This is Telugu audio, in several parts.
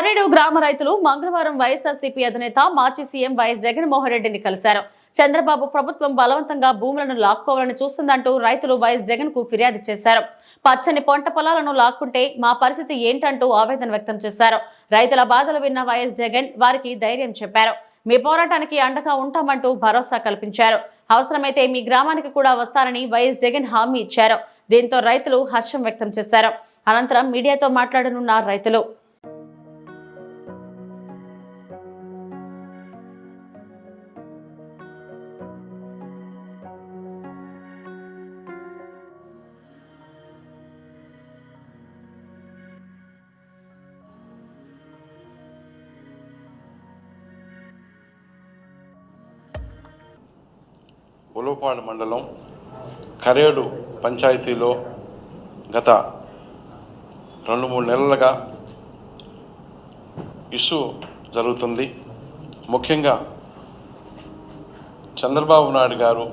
కరేడు గ్రామ రైతులు మంగళవారం వైఎస్ఆర్సీపీ అధినేత మాజీ సీఎం వైఎస్ జగన్మోహన్ రెడ్డిని కలిశారు. చంద్రబాబు ప్రభుత్వం బలవంతంగా భూములను లాక్కోవాలని చూస్తుందంటూ రైతులు వైఎస్ జగన్కు ఫిర్యాదు చేశారు. పచ్చని పంట పొలాలను లాక్కుంటే మా పరిస్థితి ఏంటంటూ ఆవేదన వ్యక్తం చేశారు. రైతుల బాధలు విన్న వైఎస్ జగన్ వారికి ధైర్యం చెప్పారు. మీ పోరాటానికి అండగా ఉంటామంటూ భరోసా కల్పించారు. అవసరమైతే మీ గ్రామానికి కూడా వస్తారని వైఎస్ జగన్ హామీ ఇచ్చారు. దీంతో రైతులు హర్షం వ్యక్తం చేశారు. అనంతరం మీడియాతో మాట్లాడనున్న రైతులు ఉలవపాడు మండలం కరేడు పంచాయతీలో గత రెండు మూడు నెలలుగా ఇష్యూ జరుగుతుంది. ముఖ్యంగా చంద్రబాబు నాయుడు గారు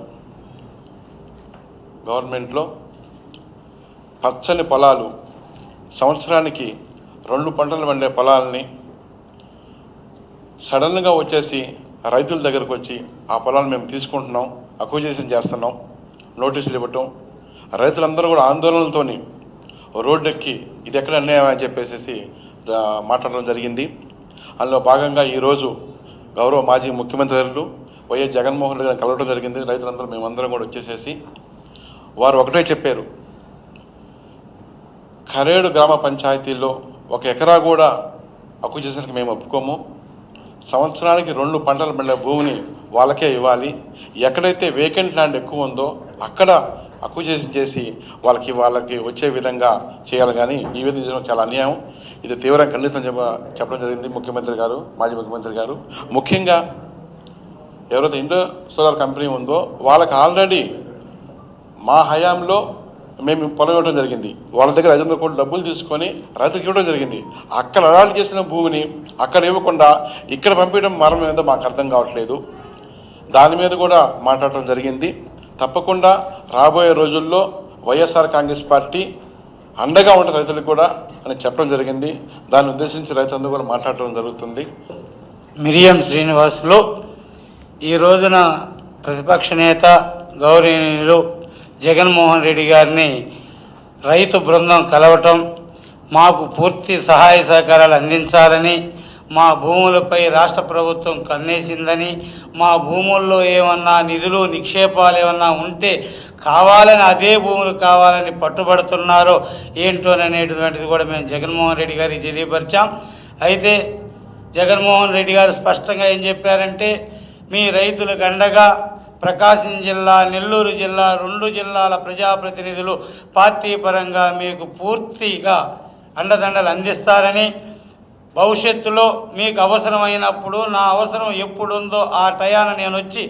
గవర్నమెంట్లో పచ్చని పొలాలు సంవత్సరానికి రెండు పంటలు పండే పొలాలని సడన్గా వచ్చేసి రైతుల దగ్గరకు వచ్చి ఆ పొలాన్ని మేము తీసుకుంటున్నాం. అక్విజిషన్ చేస్తున్నాం. నోటీసులు ఇవ్వటం. రైతులందరూ కూడా ఆందోళనలతోని రోడ్డెక్కి ఇది ఎక్కడ అన్యాయం అని చెప్పేసి మాట్లాడడం జరిగింది. అందులో భాగంగా ఈరోజు గౌరవ మాజీ ముఖ్యమంత్రి వర్యులు వైఎస్ జగన్మోహన్ రెడ్డి గారిని కలవడం జరిగింది. రైతులందరూ మేమందరం కూడా వచ్చేసేసి వారు ఒకటే చెప్పారు. కరేడు గ్రామ పంచాయతీల్లో ఒక ఎకరా కూడా అక్విజిషన్కి మేము ఒప్పుకోము. సంవత్సరానికి రెండు పంటలు పండే భూమిని వాళ్ళకే ఇవ్వాలి. ఎక్కడైతే వేకెంట్ ల్యాండ్ ఎక్కువ ఉందో అక్కడ అక్విజేషన్ చేసి వాళ్ళకి వాళ్ళకి వచ్చే విధంగా చేయాలి. కానీ ఈ విధంగా చాలా అన్యాయం. ఇది తీవ్రంగా ఖండితం చెప్ప చెప్పడం జరిగింది ముఖ్యమంత్రి గారు మాజీ ముఖ్యమంత్రి గారు. ముఖ్యంగా ఎవరైతే ఇండో సోలార్ కంపెనీ ఉందో వాళ్ళకి ఆల్రెడీ మా హయాంలో మేము పొలం ఇవ్వడం జరిగింది. వాళ్ళ దగ్గర ఐదు వందల కోట్ల డబ్బులు తీసుకొని రైతులకు ఇవ్వడం జరిగింది. అక్కడ అడాలు చేసిన భూమిని అక్కడ ఇవ్వకుండా ఇక్కడ పంపించడం మరణం ఏదో మాకు అర్థం కావట్లేదు. దాని మీద కూడా మాట్లాడటం జరిగింది. తప్పకుండా రాబోయే రోజుల్లో వైఎస్ఆర్ కాంగ్రెస్ పార్టీ అండగా ఉన్న రైతులకు కూడా అని చెప్పడం జరిగింది. దాన్ని ఉద్దేశించి రైతులందరూ కూడా మాట్లాడటం జరుగుతుంది. మిరియం శ్రీనివాసులు ఈ రోజున ప్రతిపక్ష నేత గౌరవనీయులు జగన్మోహన్ రెడ్డి గారిని రైతు బృందం కలవటం మాకు పూర్తి సహాయ సహకారాలు అందించాలని మా భూములపై రాష్ట్ర ప్రభుత్వం కన్నేసిందని మా భూముల్లో ఏమన్నా నిధులు నిక్షేపాలు ఏమన్నా ఉంటే కావాలని అదే భూములు కావాలని పట్టుబడుతున్నారో ఏంటోననేటువంటిది కూడా మేము జగన్మోహన్ రెడ్డి గారికి తెలియపరిచాం. అయితే జగన్మోహన్ రెడ్డి గారు స్పష్టంగా ఏం చెప్పారంటే మీ రైతులకు అండగా ప్రకాశం జిల్లా నెల్లూరు జిల్లా రెండు జిల్లాల ప్రజాప్రతినిధులు పార్టీ పరంగా మీకు పూర్తిగా అండదండలు అందిస్తారని భవిష్యత్తులో మీకు అవసరమైనప్పుడు నా అవసరం ఎప్పుడుందో ఆ టయాన నేను వచ్చి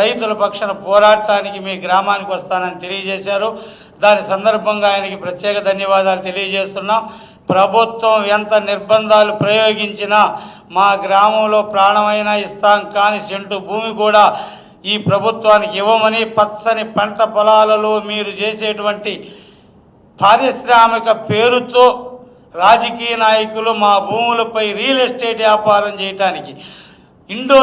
రైతుల పక్షాన పోరాటానికి మీ గ్రామానికి వస్తానని తెలియజేశారు. దాని సందర్భంగా ఆయనకి ప్రత్యేక ధన్యవాదాలు తెలియజేస్తున్నాం. ప్రభుత్వం ఎంత నిర్బంధాలు ప్రయోగించినా మా గ్రామంలో ప్రాణమైన ఇస్తాం కానీ సెంటు భూమి కూడా ఈ ప్రభుత్వానికి ఇవ్వమని పచ్చని పంట పొలాలలో మీరు చేసేటువంటి పారిశ్రామిక పేరుతో రాజకీయ నాయకులు మా భూములపై రియల్ ఎస్టేట్ వ్యాపారం చేయటానికి ఇండో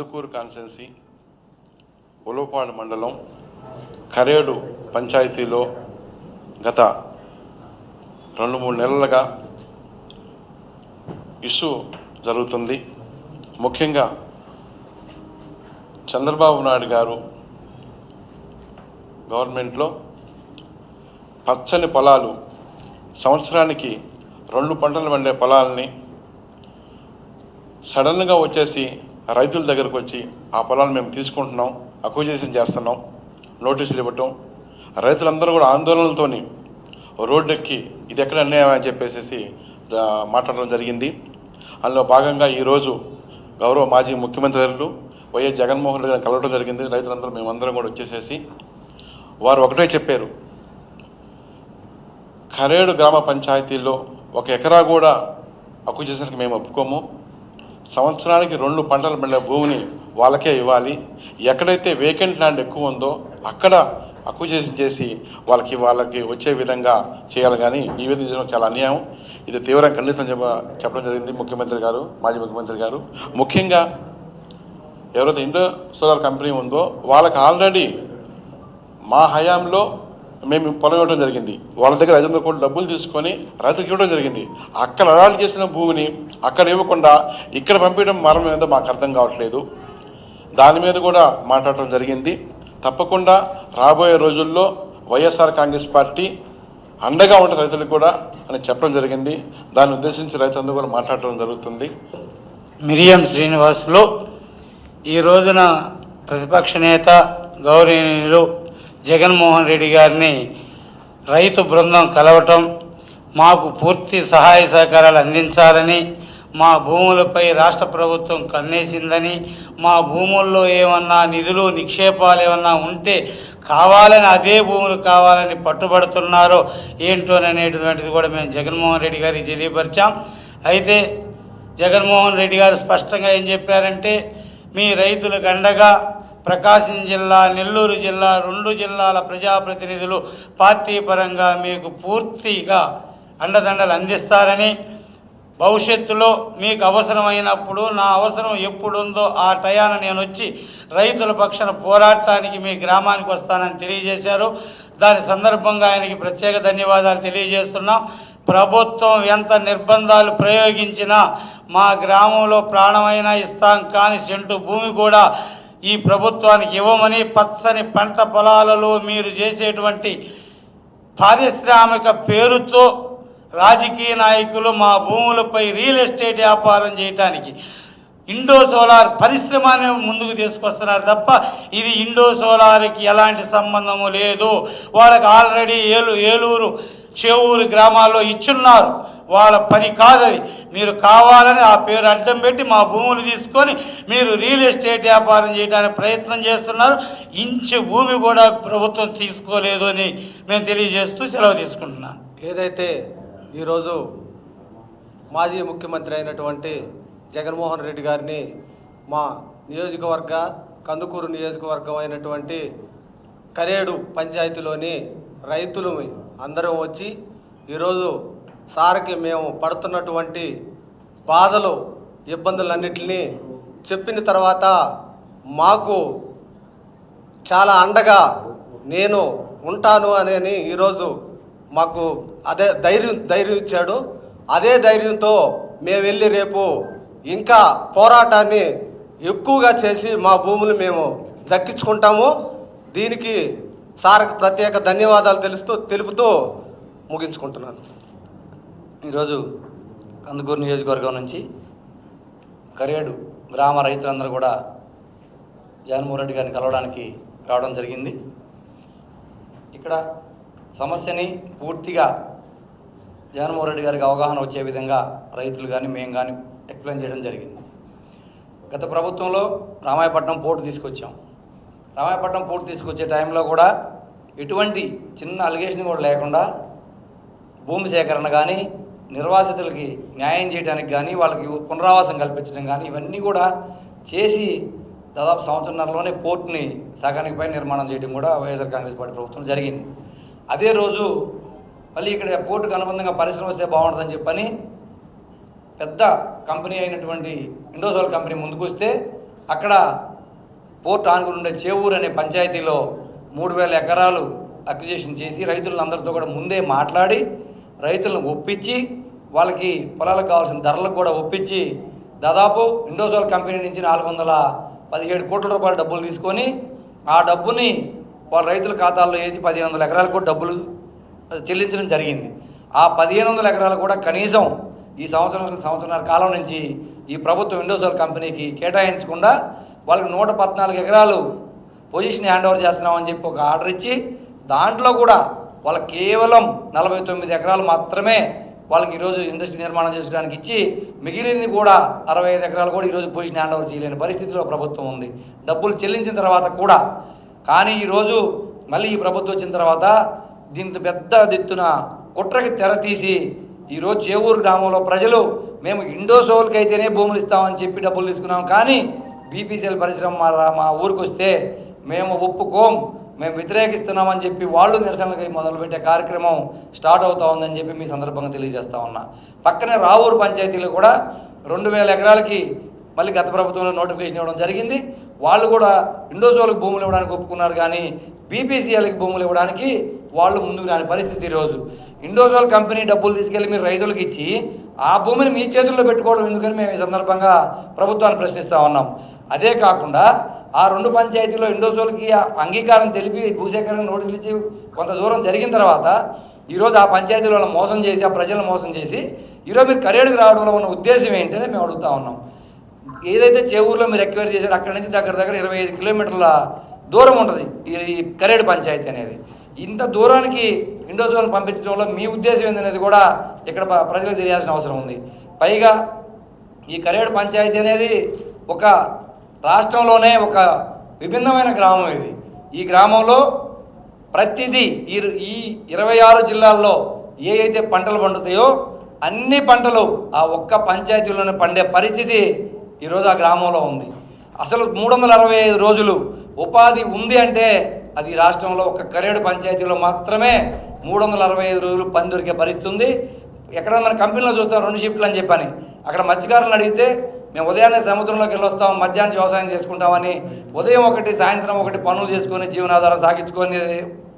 కందుకూరు కాన్స్టెన్సీ ఉలవపాడు మండలం కరేడు పంచాయతీలో గత రెండు మూడు నెలలుగా ఇష్యూ జరుగుతుంది. ముఖ్యంగా చంద్రబాబు నాయుడు గారు గవర్నమెంట్లో పచ్చని పొలాలు సంవత్సరానికి రెండు పంటలు పండే పొలాలని సడన్గా వచ్చేసి రైతుల దగ్గరకు వచ్చి ఆ పొలాలు మేము తీసుకుంటున్నాం అక్విజేషన్ చేస్తున్నాం నోటీసులు ఇవ్వటం. రైతులందరూ కూడా ఆందోళనలతోని రోడ్డెక్కి ఇది ఎక్కడ అన్యాయం అని చెప్పేసి మాట్లాడడం జరిగింది. అందులో భాగంగా ఈరోజు గౌరవ మాజీ ముఖ్యమంత్రి వర్యులు వైఎస్ జగన్మోహన్ రెడ్డి గారు కలవడం జరిగింది. రైతులందరూ మేమందరం కూడా వచ్చేసేసి వారు ఒకటే చెప్పారు. ఖరేడు గ్రామ పంచాయతీలో ఒక ఎకరా కూడా అక్విజిషన్కి మేము ఒప్పుకోము. సంవత్సరానికి రెండు పంటలు పండే భూమిని వాళ్ళకే ఇవ్వాలి. ఎక్కడైతే వేకెంట్ ల్యాండ్ ఎక్కువ ఉందో అక్కడ అక్విజేషన్ చేసి వాళ్ళకి వాళ్ళకి వచ్చే విధంగా చేయాలి. కానీ ఈ విధంగా చాలా అన్యాయం. ఇది తీవ్రంగా ఖండితం చెప్ప- చెప్పడం జరిగింది ముఖ్యమంత్రి గారు మాజీ ముఖ్యమంత్రి గారు. ముఖ్యంగా ఎవరైతే ఇండో సోలార్ కంపెనీ ఉందో వాళ్ళకి ఆల్రెడీ మా హయాంలో మేము పొలం ఇవ్వడం జరిగింది. వాళ్ళ దగ్గర ఐదు వందల కోట్లు డబ్బులు తీసుకొని రైతులకు ఇవ్వడం జరిగింది. అక్కడ అడాలు చేసిన భూమిని అక్కడ ఇవ్వకుండా ఇక్కడ పంపించడం మరణం ఏదో మాకు అర్థం కావట్లేదు. దాని మీద కూడా మాట్లాడటం జరిగింది. తప్పకుండా రాబోయే రోజుల్లో వైఎస్ఆర్ కాంగ్రెస్ పార్టీ అండగా ఉన్న రైతులకు కూడా అని చెప్పడం జరిగింది. దాన్ని ఉద్దేశించి రైతులందరూ కూడా మాట్లాడటం జరుగుతుంది. మిరియం శ్రీనివాసులు ఈ రోజున ప్రతిపక్ష నేత గౌరవనీయులు జగన్మోహన్ రెడ్డి గారిని రైతు బృందం కలవటం మాకు పూర్తి సహాయ సహకారాలు అందించాలని మా భూములపై రాష్ట్ర ప్రభుత్వం కన్నేసిందని మా భూముల్లో ఏమన్నా నిధులు నిక్షేపాలు ఏమన్నా ఉంటే కావాలని అదే భూములు కావాలని పట్టుబడుతున్నారో ఏంటోననేటువంటిది కూడా మేము జగన్మోహన్ రెడ్డి గారికి తెలియపరిచాం. అయితే జగన్మోహన్ రెడ్డి గారు స్పష్టంగా ఏం చెప్పారంటే మీ రైతులకు అండగా ప్రకాశం జిల్లా నెల్లూరు జిల్లా రెండు జిల్లాల ప్రజాప్రతినిధులు పార్టీ పరంగా మీకు పూర్తిగా అండదండలు అందిస్తారని భవిష్యత్తులో మీకు అవసరమైనప్పుడు నా అవసరం ఎప్పుడుందో ఆ టయాన నేను వచ్చి రైతుల పక్షాన పోరాటానికి మీ గ్రామానికి వస్తానని తెలియజేశారు. దాని సందర్భంగా ఆయనకి ప్రత్యేక ధన్యవాదాలు తెలియజేస్తున్నాం. ప్రభుత్వం ఎంత నిర్బంధాలు ప్రయోగించినా మా గ్రామంలో ప్రాణమైనా ఇస్తాం కానీ సెంటు భూమి కూడా ఈ ప్రభుత్వానికి ఇవ్వమని పచ్చని పంట పొలాలలో మీరు చేసేటువంటి పారిశ్రామిక పేరుతో రాజకీయ నాయకులు మా భూములపై రియల్ ఎస్టేట్ వ్యాపారం చేయటానికి ఇండో సోలార్ పరిశ్రమని ముందుకు తీసుకొస్తున్నారు తప్ప ఇది ఇండో సోలార్కి ఎలాంటి సంబంధము లేదు. వాళ్ళకి ఆల్రెడీ ఏలు ఏలూరు చేవూరు గ్రామాల్లో ఇచ్చున్నారు. వాళ్ళ పని కాదది మీరు కావాలని ఆ పేరు అడ్డం పెట్టి మా భూములు తీసుకొని మీరు రియల్ ఎస్టేట్ వ్యాపారం చేయడానికి ప్రయత్నం చేస్తున్నారు. ఇంచు భూమి కూడా ప్రభుత్వం తీసుకోలేదు అని మేము తెలియజేస్తూ సెలవు తీసుకుంటున్నాను ఏదైతే ఈరోజు మాజీ ముఖ్యమంత్రి అయినటువంటి జగన్మోహన్ రెడ్డి గారిని మా నియోజకవర్గ కందుకూరు నియోజకవర్గం అయినటువంటి కరేడు పంచాయతీలోని రైతులు అందరం వచ్చి ఈరోజు సార్కి మేము పడుతున్నటువంటి బాధలు ఇబ్బందులన్నింటినీ చెప్పిన తర్వాత మాకు చాలా అండగా నేను ఉంటాను అని ఈరోజు మాకు అదే ధైర్యం ధైర్యం ఇచ్చాడు. అదే ధైర్యంతో మేము వెళ్ళి రేపు ఇంకా పోరాటాన్ని ఎక్కువగా చేసి మా భూములు మేము దక్కించుకుంటాము. దీనికి సార్కి ప్రత్యేక ధన్యవాదాలు తెలుస్తూ తెలుపుతూ ముగించుకుంటున్నాను. ఈరోజు కందుకూరు నియోజకవర్గం నుంచి కరేడు గ్రామ రైతులందరూ కూడా జగన్మోహన్ రెడ్డి గారిని కలవడానికి రావడం జరిగింది. ఇక్కడ సమస్యని పూర్తిగా జగన్మోహన్ రెడ్డి గారికి అవగాహన వచ్చే విధంగా రైతులు కానీ మేము కానీ ఎక్స్ప్లెయిన్ చేయడం జరిగింది. గత ప్రభుత్వంలో రామాయపట్నం పోర్టు తీసుకొచ్చాం. రామాయపట్నం పోర్టు తీసుకొచ్చే టైంలో కూడా ఎటువంటి చిన్న అలిగేషన్ కూడా లేకుండా భూమి సేకరణ కానీ నిర్వాసితులకి న్యాయం చేయడానికి కానీ వాళ్ళకి పునరావాసం కల్పించడం కానీ ఇవన్నీ కూడా చేసి దాదాపు సంవత్సరంలోనే పోర్ట్ని సగానికిపై నిర్మాణం చేయడం కూడా వైఎస్ఆర్ కాంగ్రెస్ పార్టీ ప్రభుత్వం జరిగింది. అదే రోజు మళ్ళీ ఇక్కడ పోర్టుకు అనుబంధంగా పరిశ్రమ వస్తే బాగుంటుందని చెప్పని పెద్ద కంపెనీ అయినటువంటి ఇండోసోల్ కంపెనీ ముందుకు వస్తే అక్కడ పోర్ట్ ఆనుకుని ఉండే చేవూరు అనే పంచాయతీలో మూడు వేల ఎకరాలు అక్విజేషన్ చేసి రైతులందరితో కూడా ముందే మాట్లాడి రైతులను ఒప్పించి వాళ్ళకి పొలాలకు కావాల్సిన ధరలకు కూడా ఒప్పించి దాదాపు ఇండోజోల్ కంపెనీ నుంచి నాలుగు వందల పదిహేడు కోట్ల రూపాయల డబ్బులు తీసుకొని ఆ డబ్బుని వాళ్ళ రైతుల ఖాతాల్లో వేసి పదిహేను వందల ఎకరాలకు కూడా డబ్బులు చెల్లించడం జరిగింది. ఆ పదిహేను వందల ఎకరాలు కూడా కనీసం ఈ సంవత్సరం సంవత్సరాల కాలం నుంచి ఈ ప్రభుత్వం ఇండోజోల్ కంపెనీకి కేటాయించకుండా వాళ్ళకి నూట పద్నాలుగు ఎకరాలు పొజిషన్ హ్యాండ్ ఓవర్ చేస్తున్నామని చెప్పి ఒక ఆర్డర్ ఇచ్చి దాంట్లో కూడా వాళ్ళకి కేవలం నలభై తొమ్మిది ఎకరాలు మాత్రమే వాళ్ళకి ఈరోజు ఇండస్ట్రీ నిర్మాణం చేసుకోవడానికి ఇచ్చి మిగిలింది కూడా అరవై ఐదు ఎకరాలు కూడా ఈరోజు పొజిషన్ హ్యాండ్ ఓవర్ చేయలేని పరిస్థితిలో ప్రభుత్వం ఉంది. డబ్బులు చెల్లించిన తర్వాత కూడా కానీ ఈరోజు మళ్ళీ ఈ ప్రభుత్వం వచ్చిన తర్వాత దీంతో పెద్ద దిత్తున కుట్రకి తెర తీసి ఈరోజు చేవూరు గ్రామంలో ప్రజలు మేము ఇండోసోల్కి అయితేనే భూములు ఇస్తామని చెప్పి డబ్బులు తీసుకున్నాం. కానీ బీపీసీఎల్ పరిశ్రమ మా రా- మా ఊరికి వస్తే మేము ఒప్పుకోం. మేము వ్యతిరేకిస్తున్నామని చెప్పి వాళ్ళు నిరసనలకి మొదలుపెట్టే కార్యక్రమం స్టార్ట్ అవుతా ఉందని చెప్పి మీ సందర్భంగా తెలియజేస్తా ఉన్నా. పక్కనే రావూరు పంచాయతీలో కూడా రెండు వేల ఎకరాలకి మళ్ళీ గత ప్రభుత్వంలో నోటిఫికేషన్ ఇవ్వడం జరిగింది. వాళ్ళు కూడా ఇండోజోల్కి భూములు ఇవ్వడానికి ఒప్పుకున్నారు కానీ బీపీసీఎల్కి భూములు ఇవ్వడానికి వాళ్ళు ముందుకు రాని పరిస్థితి ఈరోజు. ఇండోజోల్ కంపెనీ డబ్బులు తీసుకెళ్ళి మీరు రైతులకు ఇచ్చి ఆ భూమిని మీ చేతుల్లో పెట్టుకోవడం ఎందుకని మేము ఈ సందర్భంగా ప్రభుత్వాన్ని ప్రశ్నిస్తూ ఉన్నాం. అదే కాకుండా ఆ రెండు పంచాయతీలో ఇండోజోల్కి అంగీకారం తెలిపి భూసేకరణ నోటీసులు ఇచ్చి కొంత దూరం జరిగిన తర్వాత ఈరోజు ఆ పంచాయతీలో వాళ్ళని మోసం చేసి ఆ ప్రజలను మోసం చేసి ఈరోజు మీరు కరేడుకు రావడంలో ఉన్న ఉద్దేశం ఏంటనే మేము అడుగుతా ఉన్నాం. ఏదైతే చేవూరులో మీరు ఎక్వైర్ చేశారో అక్కడి నుంచి దగ్గర దగ్గర ఇరవై ఐదు కిలోమీటర్ల దూరం ఉంటుంది ఈ- కరేడు పంచాయతీ అనేది. ఇంత దూరానికి ఇండోజోన్ పంపించడంలో మీ ఉద్దేశం ఏందనేది కూడా ఇక్కడ ప్రజలకు తెలియాల్సిన అవసరం ఉంది. పైగా ఈ కరేడు పంచాయతీ అనేది ఒక రాష్ట్రంలోనే ఒక విభిన్నమైన గ్రామం ఇది. ఈ గ్రామంలో ప్రతిదీ ఈ ఈ ఇరవై ఆరు జిల్లాల్లో ఏ అయితే పంటలు పండుతాయో అన్ని పంటలు ఆ ఒక్క పంచాయతీలోనే పండే పరిస్థితి ఈరోజు ఆ గ్రామంలో ఉంది. అసలు మూడు వందల అరవై ఐదు రోజులు ఉపాధి ఉంది అంటే అది రాష్ట్రంలో ఒక కరేడు పంచాయతీలో మాత్రమే మూడు వందల అరవై ఐదు రోజులు పని దొరికే పరిస్థితి ఉంది. ఎక్కడ మన కంపెనీలో చూస్తాం రెండు షిఫ్ట్లు అని చెప్పని. అక్కడ మత్స్యకారులను అడిగితే మేము ఉదయాన్నే సముద్రంలోకి వెళ్ళొస్తాం మధ్యాహ్నం వ్యవసాయం చేసుకుంటామని ఉదయం ఒకటి సాయంత్రం ఒకటి పనులు చేసుకొని జీవనాధారం సాగించుకొని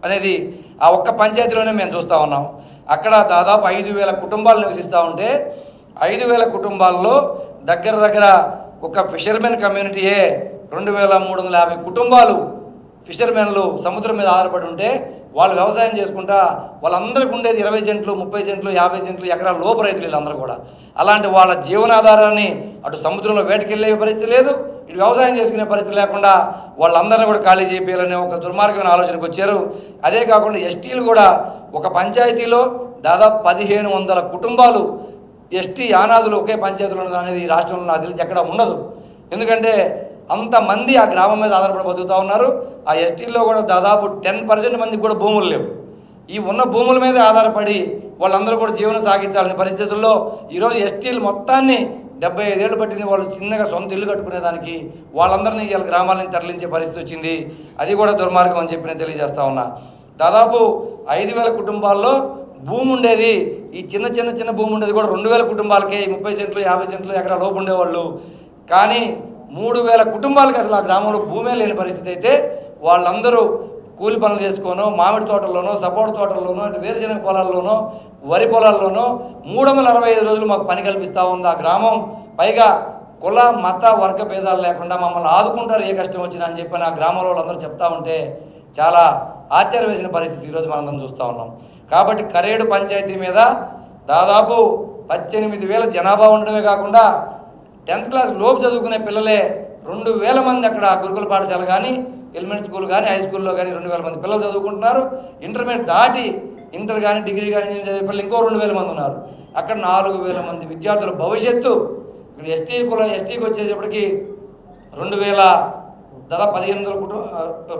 అనేది ఆ ఒక్క పంచాయతీలోనే మేము చూస్తూ ఉన్నాం. అక్కడ దాదాపు ఐదు వేల కుటుంబాలు నివసిస్తూ ఉంటే ఐదు వేల కుటుంబాల్లో దగ్గర దగ్గర ఒక ఫిషర్మెన్ కమ్యూనిటీయే రెండు వేల మూడు వందల యాభై కుటుంబాలు ఫిషర్మెన్లు సముద్రం మీద ఆధారపడి ఉంటే వాళ్ళు వ్యవసాయం చేసుకుంటా వాళ్ళందరికీ ఉండేది ఇరవై సెంట్లు ముప్పై సెంట్లు యాభై సెంట్లు ఎకరాల లోపు రైతులు వీళ్ళందరూ కూడా. అలాంటి వాళ్ళ జీవనాధారాన్ని అటు సముద్రంలో వేటకెళ్ళే పరిస్థితి లేదు ఇటు వ్యవసాయం చేసుకునే పరిస్థితి లేకుండా వాళ్ళందరినీ కూడా ఖాళీ చేయాలనే ఒక దుర్మార్గమైన ఆలోచనకు వచ్చారు. అదే కాకుండా ఎస్టీలు కూడా ఒక పంచాయతీలో దాదాపు పదిహేను వందల కుటుంబాలు ఎస్టీ యానాదులు ఒకే పంచాయతీలో ఉన్నది అనేది ఈ రాష్ట్రంలో నాకు తెలిసి ఎక్కడ ఉండదు. ఎందుకంటే అంతమంది ఆ గ్రామం మీద ఆధారపడి బతుకుతూ ఉన్నారు. ఆ ఎస్టీల్లో కూడా దాదాపు టెన్ పర్సెంట్ మందికి కూడా భూములు లేవు. ఈ ఉన్న భూముల మీద ఆధారపడి వాళ్ళందరూ కూడా జీవనం సాగించాలని పరిస్థితుల్లో ఈరోజు ఎస్టీలు మొత్తాన్ని డెబ్బై ఐదేళ్ళు పట్టింది. వాళ్ళు చిన్నగా సొంత ఇల్లు కట్టుకునేదానికి వాళ్ళందరినీ వీళ్ళ గ్రామాలను తరలించే పరిస్థితి వచ్చింది. అది కూడా దుర్మార్గం అని చెప్పి నేను తెలియజేస్తా ఉన్నా. దాదాపు ఐదు వేల కుటుంబాల్లో భూమి ఉండేది. ఈ చిన్న చిన్న చిన్న భూమి ఉండేది కూడా రెండు వేల కుటుంబాలకే ముప్పై సెంట్లు యాభై సెంట్లు ఎకరా లోపు ఉండేవాళ్ళు. కానీ మూడు వేల కుటుంబాలకి అసలు ఆ గ్రామంలో భూమే లేని పరిస్థితి అయితే వాళ్ళందరూ కూలి పనులు చేసుకోనో మామిడి తోటల్లోనో సపోటా తోటల్లోనో ఇటు వేరుశనగ పొలాల్లోనో వరి పొలాల్లోనో మూడు వందల అరవై ఐదు రోజులు మాకు పని కల్పిస్తూ ఉంది ఆ గ్రామం. పైగా కుల మత వర్గ భేదాలు లేకుండా మమ్మల్ని ఆదుకుంటారు ఏ కష్టం వచ్చినా అని చెప్పి ఆ గ్రామంలో వాళ్ళందరూ చెప్తా ఉంటే చాలా ఆశ్చర్యం వేసిన పరిస్థితి ఈరోజు మనందరం చూస్తూ ఉన్నాం. కాబట్టి కరేడు పంచాయతీ మీద దాదాపు పద్దెనిమిది వేల జనాభా ఉండడమే కాకుండా టెన్త్ క్లాస్ లోపు చదువుకునే పిల్లలే రెండు వేల మంది అక్కడ గురుకుల పాఠశాల కానీ ఎలిమెంటరీ స్కూల్ కానీ హై స్కూల్లో కానీ రెండు వేల మంది పిల్లలు చదువుకుంటున్నారు. ఇంటర్మీడియట్ దాటి ఇంటర్ కానీ డిగ్రీ కానీ చదివే పిల్లలు ఇంకో రెండు వేల మంది ఉన్నారు. అక్కడ నాలుగు వేల మంది విద్యార్థుల భవిష్యత్తు ఇక్కడ ఎస్టీ కులం ఎస్టీకి వచ్చేటప్పటికి రెండు వేల దాదాపు పదిహేను వందల కుటుంబ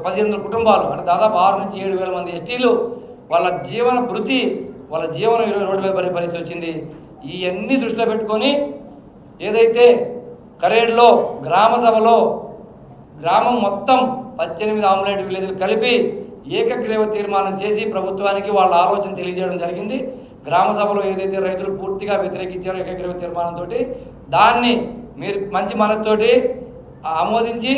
పదిహేను వందల కుటుంబాలు అంటే దాదాపు ఆరు నుంచి ఏడు వేల మంది ఎస్టీలు వాళ్ళ జీవన భృతి వాళ్ళ జీవనం ఈరోజు రోడ్డు మీద పరిస్థితి వచ్చింది. ఇవన్నీ దృష్టిలో పెట్టుకొని ఏదైతే కరేడ్లో గ్రామ సభలో గ్రామం మొత్తం పద్దెనిమిది ఆమ్లెట్ విలేజ్లు కలిపి ఏకగ్రీవ తీర్మానం చేసి ప్రభుత్వానికి వాళ్ళ ఆలోచన తెలియజేయడం జరిగింది. గ్రామ సభలో ఏదైతే రైతులు పూర్తిగా వ్యతిరేకించారో ఏకగ్రీవ తీర్మానంతో దాన్ని మీరు మంచి మనసుతోటి ఆమోదించి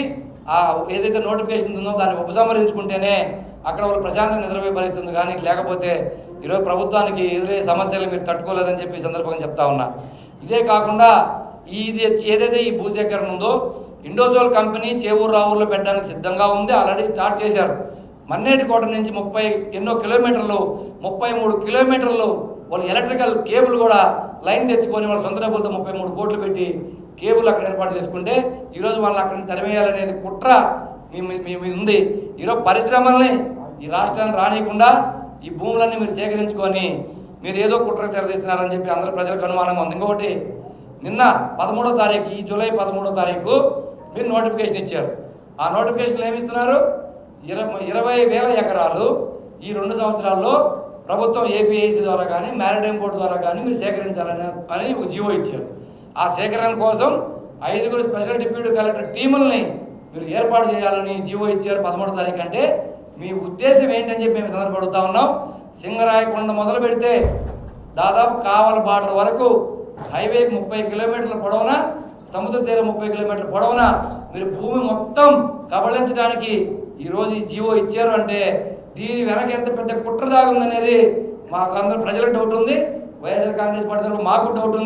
ఆ ఏదైతే నోటిఫికేషన్ ఉందో దాన్ని ఉపసంహరించుకుంటేనే అక్కడ వాళ్ళు ప్రశాంతంగా నిద్రపోయే కానీ లేకపోతే ఈరోజు ప్రభుత్వానికి ఎదురే సమస్యలు మీరు తట్టుకోలేదని చెప్పి సందర్భంగా చెప్తా ఉన్నా. ఇదే కాకుండా ఇది ఏదైతే ఈ భూసేకరణ ఉందో ఇండోజోల్ కంపెనీ చేవూరు రావూరులో పెట్టడానికి సిద్ధంగా ఉంది ఆల్రెడీ స్టార్ట్ చేశారు. మన్నేటికోట నుంచి ముప్పై ఎన్నో కిలోమీటర్లు ముప్పై మూడు కిలోమీటర్లు వాళ్ళు ఎలక్ట్రికల్ కేబుల్ కూడా లైన్ తెచ్చుకొని వాళ్ళ సొంత డబ్బులతో ముప్పై మూడు కోట్లు పెట్టి కేబుల్ అక్కడ ఏర్పాటు చేసుకుంటే ఈరోజు వాళ్ళని అక్కడ తరిమేయాలనేది కుట్ర మీ మీద ఉంది. ఈరోజు పరిశ్రమల్ని ఈ రాష్ట్రాన్ని రానియకుండా ఈ భూములన్నీ మీరు సేకరించుకొని మీరు ఏదో కుట్ర తెరదీస్తున్నారని చెప్పి అందరూ ప్రజలకు అనుమానంగా ఉంది. ఇంకొకటి నిన్న పదమూడో తారీఖు ఈ జూలై పదమూడో తారీఖు మీరు నోటిఫికేషన్ ఇచ్చారు. ఆ నోటిఫికేషన్లు ఏమిస్తున్నారు ఇరవై ఇరవై వేల ఎకరాలు ఈ రెండు సంవత్సరాల్లో ప్రభుత్వం ఏపీఐసి ద్వారా కానీ మ్యారిటైమ్ బోర్డు ద్వారా కానీ మీరు సేకరించాలని అని ఒక జీవో ఇచ్చారు. ఆ సేకరణ కోసం ఐదుగురు స్పెషల్ డిప్యూటీ కలెక్టర్ టీముల్ని మీరు ఏర్పాటు చేయాలని జీవో ఇచ్చారు పదమూడో తారీఖు అంటే. మీ ఉద్దేశం ఏంటని చెప్పి మేము సందర్భపడుతూ ఉన్నాం. సింగరాయకొండ మొదలు పెడితే దాదాపు కావల బార్డర్ వరకు హైవేకి ముప్పై కిలోమీటర్ల పొడవున? సముద్ర తీరం ముప్పై కిలోమీటర్ల పొడవున? మీరు భూమి మొత్తం కబళించడానికి ఈరోజు ఈ జీవో ఇచ్చారు అంటే దీని వెనక ఎంత పెద్ద కుట్ర దాగుందనేది మాకు అందరూ ప్రజలకు డౌట్ ఉంది. వైఎస్ఆర్ కాంగ్రెస్ పార్టీ మాకు డౌట్ ఉంది.